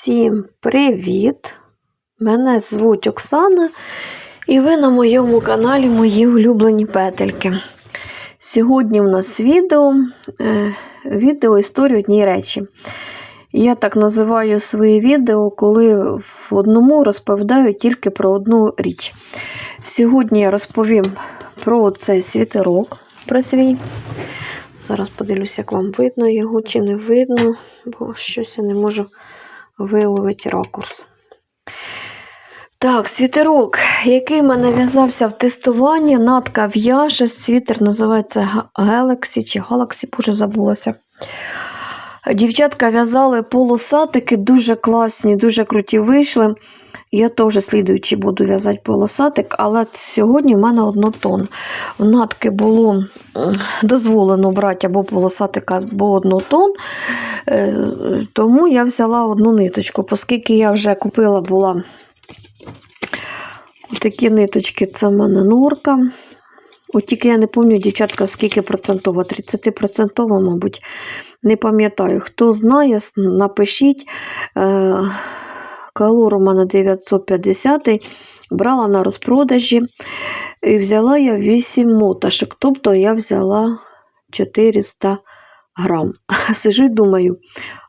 Всім привіт! Мене звуть Оксана, і ви на моєму каналі Мої улюблені петельки. Сьогодні у нас відео, е, відео історії одній речі. Я так називаю свої відео, коли в одному розповідаю тільки про одну річ. Сьогодні я розповім про цей світерок, про свій. Зараз подивлюся, як вам видно його чи не видно, бо щось я не можу виловити ракурс. Так, світерок, який в мене в'язався в тестуванні, натка в'яже, світер називається Galaxy чи Galaxy, вже забулася. Дівчатка в'язали полосатики, дуже класні, дуже круті вийшли. Я теж слідуючи буду в'язати полосатик, але сьогодні в мене однотон. В натки було дозволено брати або полосатик, або однотон, е, тому я взяла одну ниточку, оскільки я вже купила була такі ниточки, це в мене норка. От тільки я не пам'ятаю, дівчатка, скільки процентова, 30%, мабуть, не пам'ятаю. Хто знає, напишіть. Калор у мене 950 брала на розпродажі і взяла я 8 моташок, тобто я взяла 400 грам. Сижу і думаю,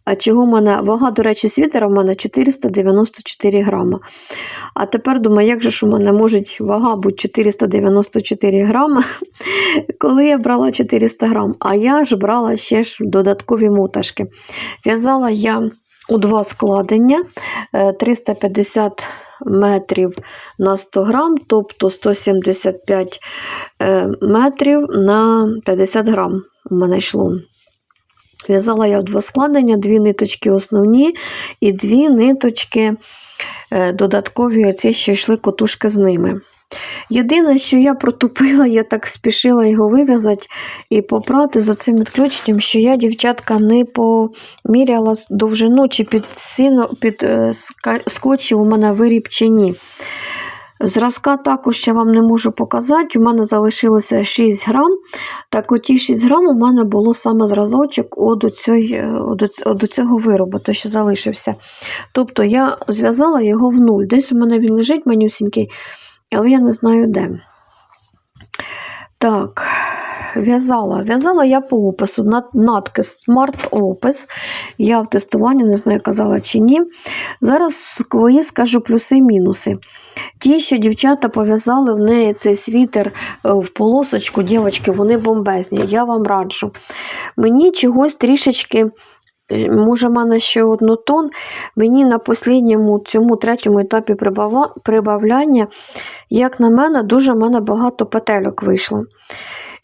а чого в мене вага, до речі, світера в мене 494 грама. А тепер думаю, як же ж у мене може вага бути 494 грама, коли я брала 400 грам. А я ж брала ще ж додаткові моташки. В'язала я у два складення 350 метрів на 100 грам, тобто 175 метрів на 50 грам у мене йшло. В'язала я в два складення, дві ниточки основні і дві ниточки додаткові, оці, що йшли котушки з ними. Єдине, що я протупила, я так спішила його вив'язати і попрати за цим відключенням, що я, дівчатка, не поміряла довжину, чи під сіно, під е, скотчів у мене виріб чи ні. Зразка також я вам не можу показати. У мене залишилося 6 грам. Так оті 6 грам у мене було саме зразочок до цього, цього виробу, то що залишився. Тобто я зв'язала його в нуль. Десь у мене він лежить манюсінький але я не знаю де. Так, в'язала. В'язала я по опису, натки смарт-опис. Я в тестуванні не знаю, казала чи ні. Зараз свої скажу плюси і мінуси. Ті, що дівчата пов'язали в неї цей світер е, в полосочку, дівчатки, вони бомбезні. Я вам раджу. Мені чогось трішечки. Може, в мене ще однотон. Мені на останньому цьому третьому етапі прибавляння, як на мене, дуже в мене багато петельок вийшло.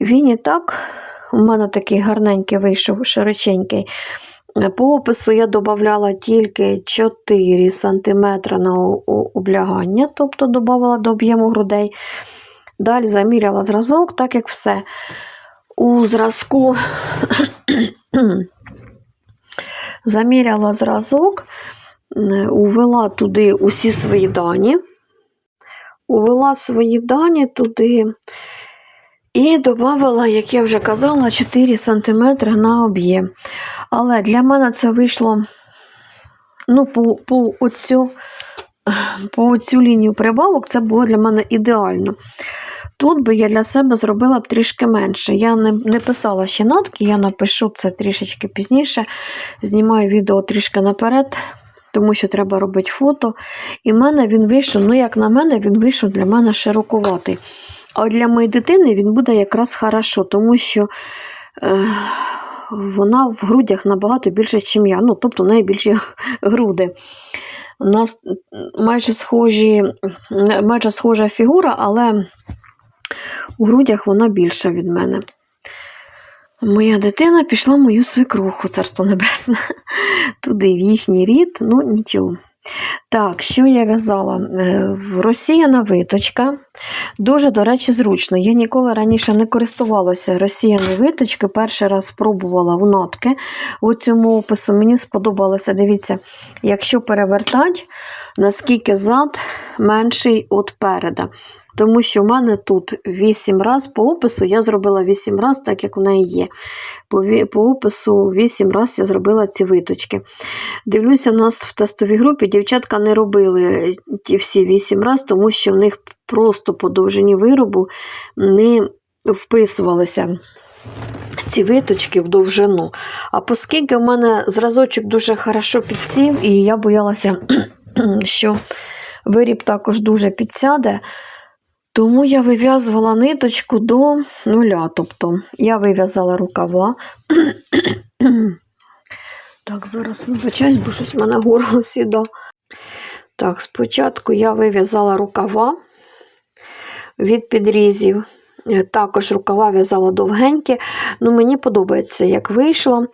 Він і так, у мене такий гарненький вийшов, широченький. По опису я додавала тільки 4 см на облягання, тобто додавала до об'єму грудей. Далі заміряла зразок, так як все. У зразку заміряла зразок, увела туди усі свої дані, увела свої дані туди і додала, як я вже казала, 4 см на об'єм. Але для мене це вийшло ну, по по, оцю, по оцю лінію прибавок, це було для мене ідеально. Тут би я для себе зробила б трішки менше. Я не не писала ще натки, я напишу це трішечки пізніше. Знімаю відео трішки наперед, тому що треба робити фото. І в мене він вийшов, ну, як на мене, він вийшов для мене широкуватий. А для моєї дитини він буде якраз хорошо, тому що е, вона в грудях набагато більше, ніж я. Ну, тобто в неї більші груди. У нас майже схожі, майже схожа фігура, але у грудях вона більша від мене. Моя дитина пішла мою свекруху, царство небесне, туди, в їхній рід, ну нічого. Так, що я в'язала? Е, Розсіяна виточка. Дуже, до речі, зручно. Я ніколи раніше не користувалася розсіяною виточкою. Перший раз спробувала в нотки у цьому опису. Мені сподобалося, дивіться, якщо перевертати, наскільки зад менший від переда. Тому що в мене тут 8 раз по опису я зробила 8 раз, так як в неї є. По, по опису 8 раз я зробила ці виточки. Дивлюся, у нас в тестовій групі дівчатка не робили ті всі 8 раз, тому що в них просто по довжині виробу не вписувалися ці виточки в довжину. А оскільки в мене зразочок дуже хорошо підсів, і я боялася, що виріб також дуже підсяде, тому я вив'язувала ниточку до нуля. Тобто я вив'язала рукава. Так, зараз вибачаюсь, бо щось в мене горло сіда. Так, спочатку я вив'язала рукава від підрізів. Е, Також рукава в'язала довгенькі. Ну, мені подобається, як вийшло.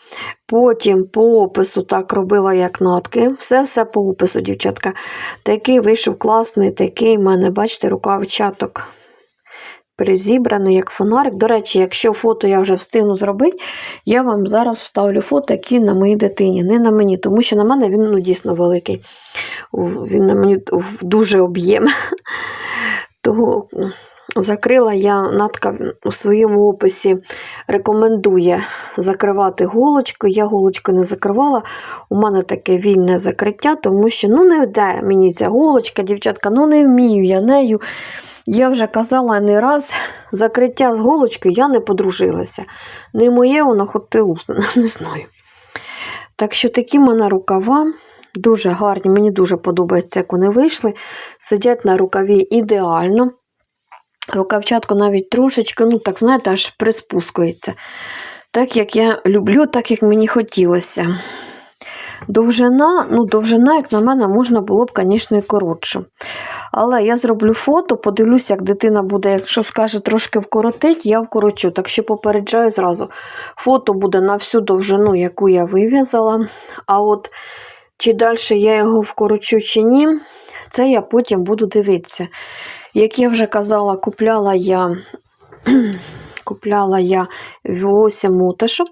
Потім по опису так робила, як нотки. Все-все по опису, дівчатка. Такий вийшов класний, такий в мене, бачите, рукавчаток перезібраний, як фонарик. До речі, якщо фото я вже встигну зробити, я вам зараз вставлю фото, які на моїй дитині, не на мені, тому що на мене він ну, дійсно великий. Він на мені дуже об'єм. Того закрила я натка у своєму описі рекомендує закривати голочку. Я голочку не закривала. У мене таке вільне закриття, тому що ну не йде мені ця голочка, дівчатка, ну не вмію я нею. Я вже казала не раз, закриття з голочкою я не подружилася. Не моє воно хоч не знаю. Так що такі в мене рукава дуже гарні, мені дуже подобається, як вони вийшли. Сидять на рукаві ідеально. Рукавчатку навіть трошечки, ну так знаєте, аж приспускується. Так як я люблю, так як мені хотілося. Довжина, ну, довжина, як на мене, можна було б, звісно, і коротшу. Але я зроблю фото, подивлюся, як дитина буде, якщо скаже трошки вкоротить, я вкорочу. Так що попереджаю зразу. Фото буде на всю довжину, яку я вив'язала. А от чи далі я його вкорочу чи ні, це я потім буду дивитися. Як я вже казала, купляла я, купляла я 8 муташок.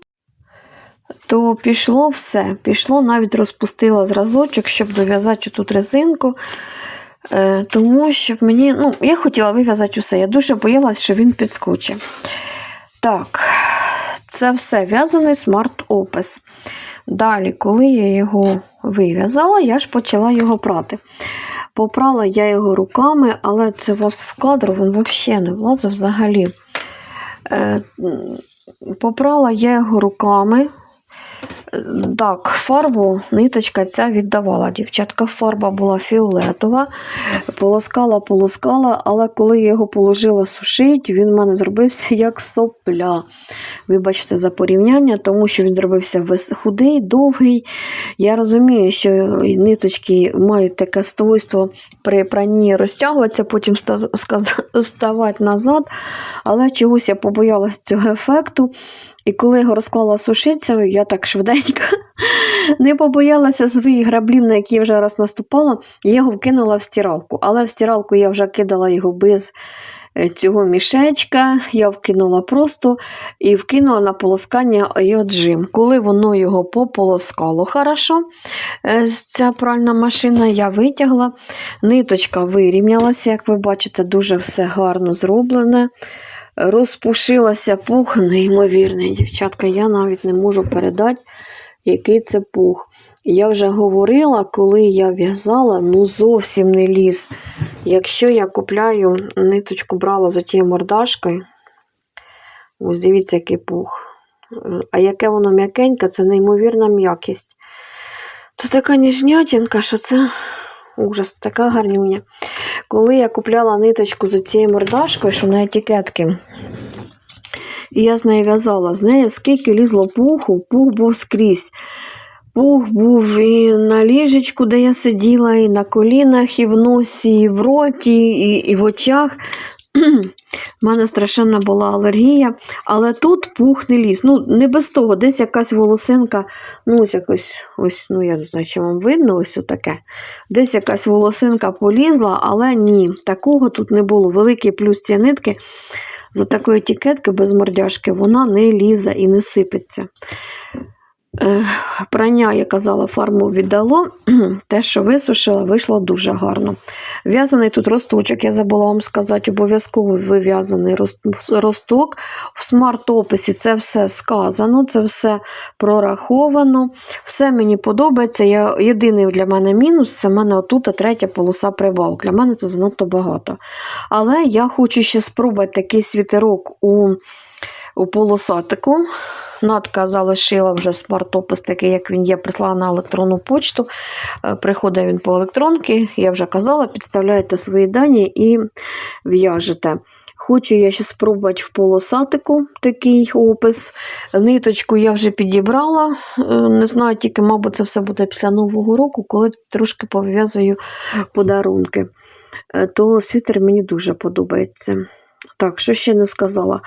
То пішло все. Пішло, навіть розпустила зразочок, щоб дов'язати тут резинку. Е, тому що мені, ну, я хотіла вив'язати усе. Я дуже боялась, що він підскочить. Так, це все в'язаний смарт-опис. Далі, коли я його вив'язала, я ж почала його прати. Попрала я його руками, але це у вас в кадр, він взагалі не влазив взагалі. Е, попрала я його руками. Так, фарбу ниточка ця віддавала. Дівчатка, фарба була фіолетова, полоскала, полоскала, але коли я його положила сушити, він в мене зробився як сопля. Вибачте за порівняння, тому що він зробився худий, довгий. Я розумію, що ниточки мають таке свойство при пранні розтягуватися, потім ставати назад. Але чогось я побоялася цього ефекту. І коли його розклала сушитися, я так швиденько не побоялася своїх граблів, на які я вже раз наступала, і я його вкинула в стиралку. Але в стиралку я вже кидала його без е, цього мішечка, я вкинула просто і вкинула на полоскання йоджим. Коли воно його пополоскало хорошо, е, ця пральна машина я витягла, ниточка вирівнялася, як ви бачите, дуже все гарно зроблене. Розпушилася пух, неймовірний, дівчатка, я навіть не можу передати, який це пух. Я вже говорила, коли я в'язала, ну зовсім не ліз. Якщо я купляю ниточку брала з отією мордашкою, ось дивіться, який пух. А яке воно м'якеньке, це неймовірна м'якість. Це така ніжнятінка, що це ужас, така гарнюня. Коли я купляла ниточку з цією мордашкою, що на етикетки, і я з нею в'язала, з неї скільки лізло пуху, пух був скрізь. Пух був і на ліжечку, де я сиділа, і на колінах, і в носі, і в роті, і, і в очах. У мене страшенна була алергія, але тут пух не ліз. Ну, не без того, десь якась волосинка, ну, ось якось, ось, ну, я не знаю, чи вам видно, ось таке. Десь якась волосинка полізла, але ні, такого тут не було. Великий плюс цієї нитки з отакої етикетки без мордяшки, вона не лізе і не сипеться. Е, Прання, я казала, фарму віддало. Те, що висушила, вийшло дуже гарно. В'язаний тут росточок, я забула вам сказати, обов'язково вив'язаний росток. В смарт-описі це все сказано, це все прораховано. Все мені подобається. Я, єдиний для мене мінус це в мене отут третя полоса прибавок. Для мене це занадто багато. Але я хочу ще спробувати такий світерок у, у полосатику. Надка залишила вже смарт-опис такий, як він є, прислала на електронну почту. Е, Приходить він по електронки, я вже казала, підставляєте свої дані і в'яжете. Хочу я ще спробувати в полосатику такий опис. Ниточку я вже підібрала. Е, Не знаю, тільки, мабуть, це все буде після Нового року, коли трошки пов'язую подарунки. Е, То світер мені дуже подобається. Так, що ще не сказала?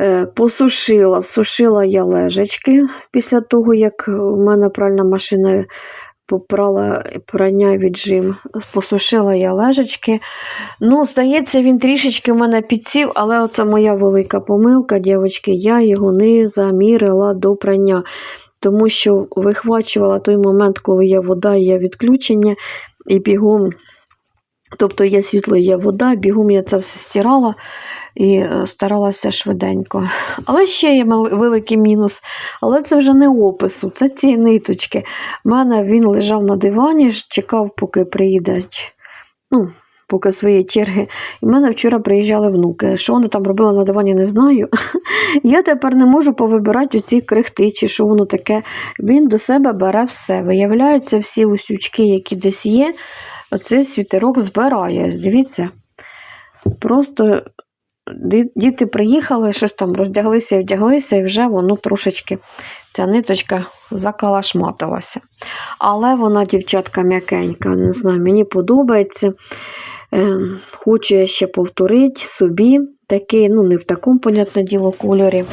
Е, Посушила, сушила я лежечки після того, як у мене пральна машина попрала прання віджим. Посушила я лежечки. Ну, здається, він трішечки в мене підсів, але оце моя велика помилка, дівчатки, я його не замірила до прання. Тому що вихвачувала той момент, коли є вода і є відключення, і бігом, тобто є світло, є вода, бігом я це все стирала і е, старалася швиденько. Але ще є великий мінус. Але це вже не опису, це ці ниточки. У мене він лежав на дивані, чекав, поки приїдуть. Ну, Поки своєї черги. І в мене вчора приїжджали внуки. Що вони там робили на дивані, не знаю. Я тепер не можу повибирати оці крихти, чи що воно таке. Він до себе бере все. Виявляється, всі усючки, які десь є, оцей світерок збирає. Дивіться. Просто діти приїхали, щось там роздяглися і вдяглися, і вже воно трошечки, ця ниточка закалашматилася. Але вона, дівчатка, м'якенька, не знаю, мені подобається. Е, хочу я ще повторити собі такий, ну, не в такому, понятне діло, кольорі.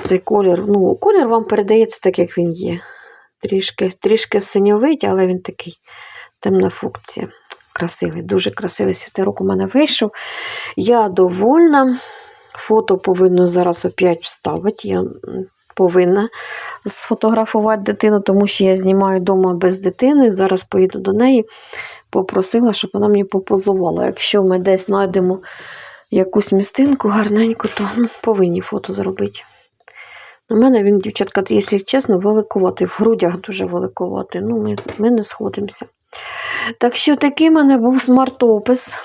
Цей колір, ну, колір вам передається так, як він є. Трішки, трішки синьовить, але він такий темна функція. Красивий, дуже красивий світерок у мене вийшов. Я довольна. Фото повинно зараз опять вставити. Я повинна сфотографувати дитину, тому що я знімаю вдома без дитини. Зараз поїду до неї. Попросила, щоб вона мені попозувала. Якщо ми десь знайдемо якусь містинку гарненьку, то м, повинні фото зробити. На мене він, дівчатка, якщо чесно, великуватий. В грудях дуже великуватий. Ну, ми, ми не сходимося. Так що такий в мене був смарт-опис.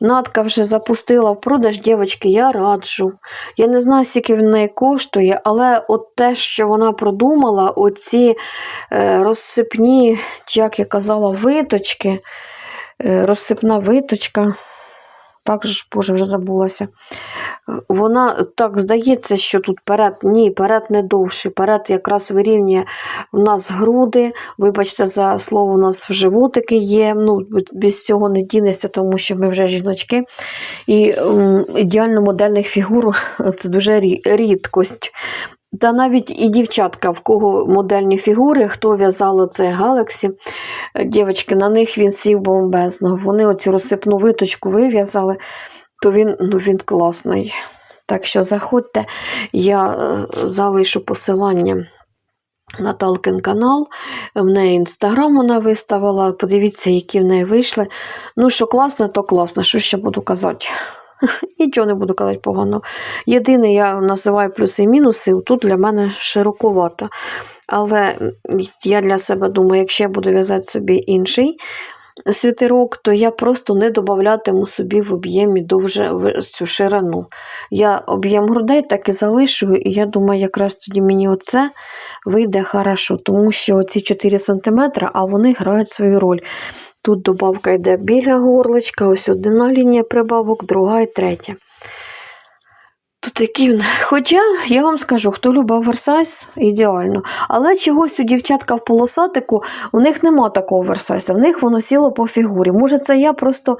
Надка вже запустила в продаж, дівчатки, я раджу. Я не знаю, скільки в неї коштує, але от те, що вона продумала, оці е, розсипні, чи як я казала, виточки, е, розсипна виточка. Так же боже, вже забулася. Вона так здається, що тут перед, ні, перед не довший, перед якраз вирівнює в нас груди. Вибачте, за слово, у нас в животики є. Ну, без цього не дінеться, тому що ми вже жіночки. І ідеально модельних фігур це дуже рідкость. Та навіть і дівчатка, в кого модельні фігури, хто в'язало це е, дівчатки, на них він сів бомбезно. Вони оцю розсипну виточку вив'язали, то він, ну, він класний. Так що заходьте, я е, залишу посилання. Наталкин канал, в неї інстаграм вона виставила. Подивіться, які в неї вийшли. Ну, що класно, то класно. Що ще буду казати? Нічого не буду казати погано. Єдине, я називаю плюси і мінуси, тут для мене широковато. Але я для себе думаю, якщо я буду в'язати собі інший світерок, то я просто не додатиму собі в об'ємі довже цю ширину. Я об'єм грудей так і залишу, і я думаю, якраз тоді мені оце вийде хорошо, тому що ці 4 см, а вони грають свою роль. Тут добавка йде біля горличка, ось одна лінія прибавок, друга і третя. Тут такий він. Хоча я вам скажу, хто любив оверсайз, ідеально. Але чогось у дівчатка в полосатику, у них нема такого оверсайзу, в них воно сіло по фігурі. Може, це я просто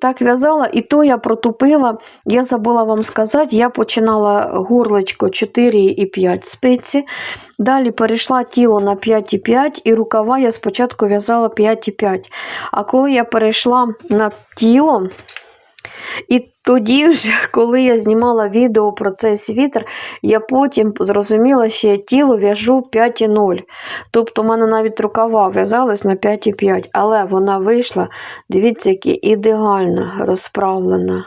так в'язала, і то я протупила. Я забула вам сказати, я починала горличко 4,5 спиці. Далі перейшла тіло на 5,5 і рукава я спочатку в'язала 5,5. А коли я перейшла на тіло, і Тоді вже, коли я знімала відео про цей світер, я потім зрозуміла, що я тіло в'яжу 5,0. Тобто, в мене навіть рукава в'язались на 5,5, але вона вийшла, дивіться, яка ідеально розправлена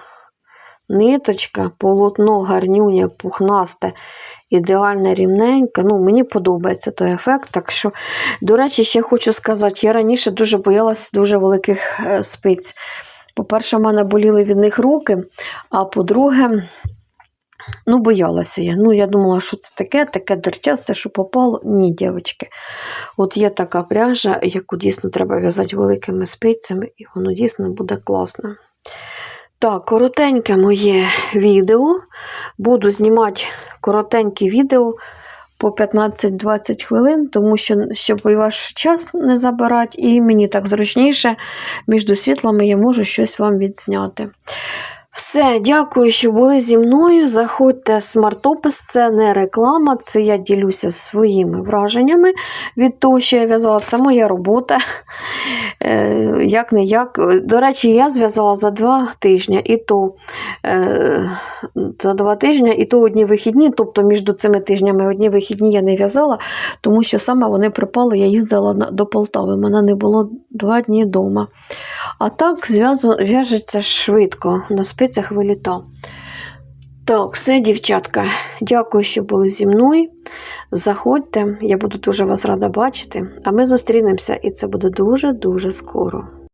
ниточка, полотно, гарнюня, пухнасте, ідеально рівненьке. Ну, мені подобається той ефект. Так що, до речі, ще хочу сказати, я раніше дуже боялася дуже великих е, спиць. По-перше, в мене боліли від них руки, а по-друге, ну, боялася я. Ну, я думала, що це таке, таке дерчасте, що попало. Ні, дівчатки. От є така пряжа, яку дійсно треба в'язати великими спицями, і воно дійсно буде класно. Так, коротеньке моє відео. Буду знімати коротенькі відео по 15-20 хвилин, тому що щоб і ваш час не забирати, і мені так зручніше, між світлами я можу щось вам відзняти. Все, дякую, що були зі мною. Заходьте смартопис, це не реклама, це я ділюся своїми враженнями від того, що я в'язала. Це моя робота. Як не як. До речі, я зв'язала за два тижні, і то е, за два тижні, і то одні вихідні, тобто між цими тижнями одні вихідні я не в'язала, тому що саме вони припали, я їздила до Полтави. Мене не було два дні вдома. А так в'яжеться швидко, на спицях виліта. Так, все, дівчатка. Дякую, що були зі мною. Заходьте, я буду дуже вас рада бачити. А ми зустрінемося, і це буде дуже-дуже скоро.